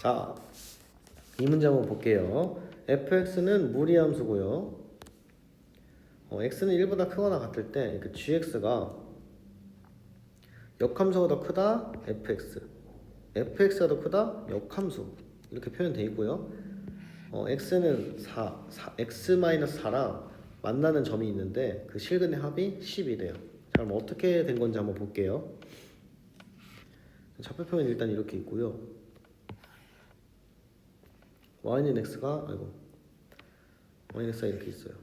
자, 이 문제 한번 볼게요. fx는 무리함수고요. 어, x는 1보다 크거나 같을 때 그 gx가 역함수가 더 크다 fx fx가 더 크다 역함수 이렇게 표현되어 있고요. 어, x는 4, 4 x-4랑 만나는 점이 있는데 그 실근의 합이 10이래요. 자, 그럼 어떻게 된 건지 한번 볼게요. 좌표표는 일단 이렇게 있고요. Y는 x가 아이고 y는 x가 이렇게 있어요.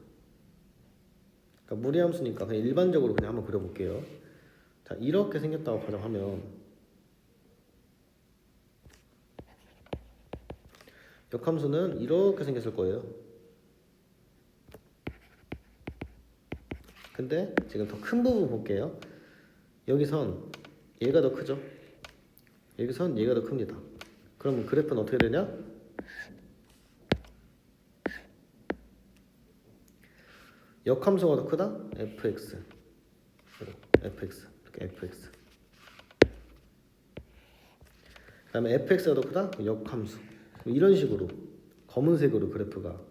그러니까 무리함수니까 그냥 일반적으로 그냥 한번 그려볼게요. 자 이렇게 생겼다고 가정하면 역함수는 이렇게 생겼을 거예요. 근데 지금 더 큰 부분 볼게요. 여기선 얘가 더 크죠? 여기선 얘가 더 큽니다. 그러면 그래프는 어떻게 되냐? 역함수가 더 크다? fx fx 이렇게 fx 그 다음에 fx가 더 크다? 역함수 이런 식으로 검은색으로 그래프가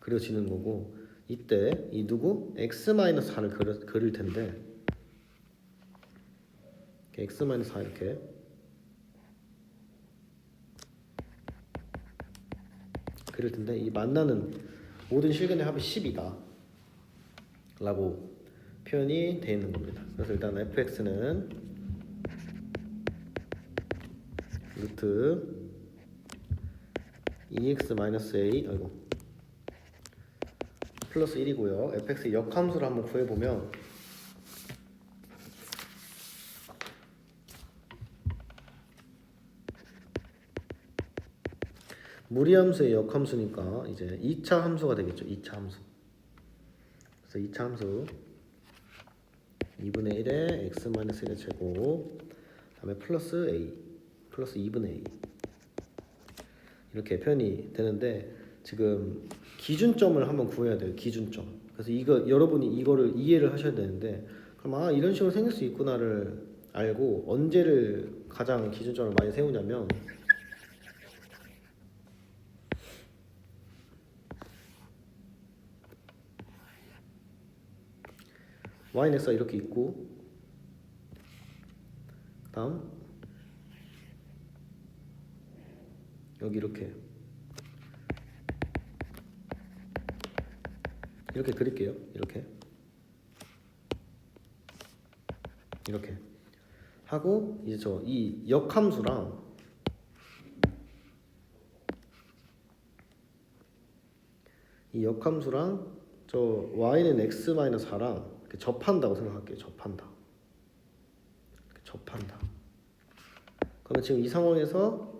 그려지는 거고 이때 이 누구? x-4를 그려, 그릴 텐데 이렇게 x-4 이렇게 그릴 텐데 이 만나는 모든 실근의 합이 10이다 라고 표현이 되어 있는 겁니다. 그래서 일단 fx는 루트 2x-a 아이고 플러스 1이고요. fx의 역함수를 한번 구해보면 무리함수의 역함수니까 이제 2차 함수가 되겠죠. 2차 함수. 그래서 2차 함수 2분의 1에 x-1의 제곱 다음에 플러스 a 플러스 2분의 a 이렇게 표현이 되는데 지금 기준점을 한번 구해야 돼요. 기준점. 그래서 이거 여러분이 이거를 이해를 하셔야 되는데 그럼 아 이런 식으로 생길 수 있구나를 알고 언제를 가장 기준점을 많이 세우냐면 y는 이렇게 있고. 다음. 여기 이렇게. 이렇게 그릴게요. 이렇게. 이렇게. 하고 이제 저 이 역함수랑 이 역함수랑 저 y는 x 4랑 이렇게 접한다고 생각할게요. 접한다. 접한다. 그러면 지금 이 상황에서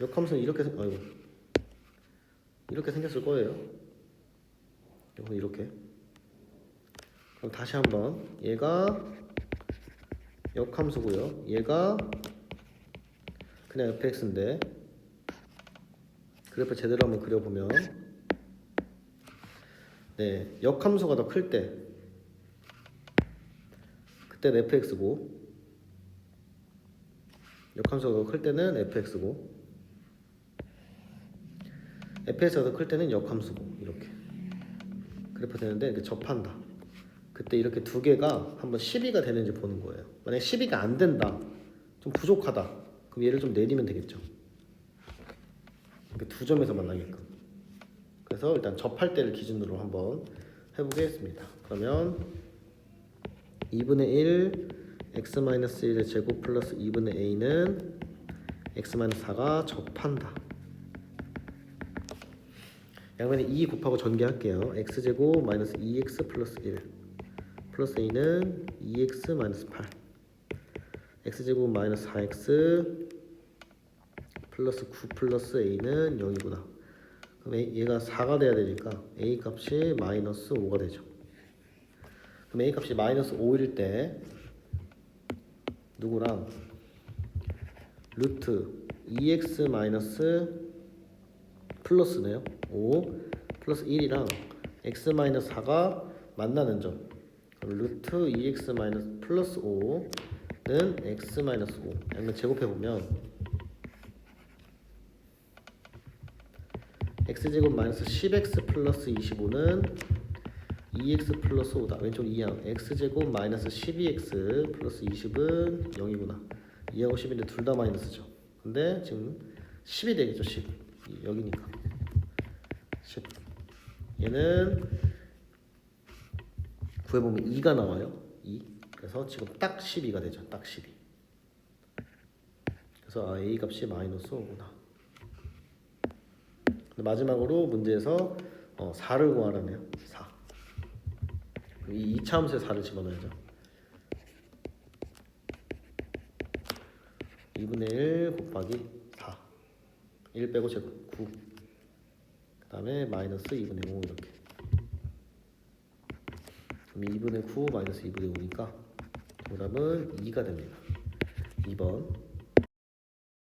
역함수는 이렇게 생 아이고 이렇게 생겼을 거예요. 이거 이렇게. 그럼 다시 한번 얘가 역함수고요. 얘가 그냥 fx인데 그래프 제대로 한번 그려보면 네 역함수가 더 클때 그때는 fx고 역함수가 더 클 때는 fx고 fx가 더 클 때는 역함수고 이렇게. 그래프 되는데 이렇게 접한다. 그때 이렇게 두 개가 한번 12가 되는지 보는 거예요. 만약 12가 안 된다. 좀 부족하다. 그럼 얘를 좀 내리면 되겠죠. 이렇게 두 점에서 만나게끔. 그래서 일단 접할 때를 기준으로 한번 해보겠습니다. 그러면 2분의 1 x-1의 제곱 플러스 2분의 a는 x-4가 접한다. 양면에 2 곱하고 전개할게요. x제곱 마이너스 2x 플러스 1 플러스 a는 2x 마이너스 8 x제곱 마이너스 4x 플러스 9 플러스 a는 0이구나. 그럼 얘가 4가 돼야 되니까 a 값이 마이너스 5가 되죠. 그럼 a 값이 마이너스 5일 때 누구랑 루트 2x 마이너스 플러스네요. 5 플러스 1이랑 x 마이너스 4가 만나는 점. 그럼 루트 2x 마이너스 플러스 5는 x 마이너스 5. 양면 제곱해 보면 x제곱 마이너스 10x 플러스 25는 2x 플러스 5다. 왼쪽 2항 x제곱 마이너스 12x 플러스 20은 0이구나. 2하고 10인데 둘 다 마이너스죠. 근데 지금 10이 되겠죠 10 여기니까. 10 얘는 구해보면 2가 나와요. 2 그래서 지금 딱 12가 되죠 딱 12 그래서 아, a 값이 마이너스 5구나. 근데 마지막으로 문제에서 어, 4를 구하라네요. 4 이 이차함수에 4를 집어넣어야죠. 2분의 1 곱하기 4 1 빼고 제곱 9 그 다음에 마이너스 2분의 5 이렇게. 그럼 2분의 9 마이너스 2분의 5니까 정답은 2가 됩니다. 2번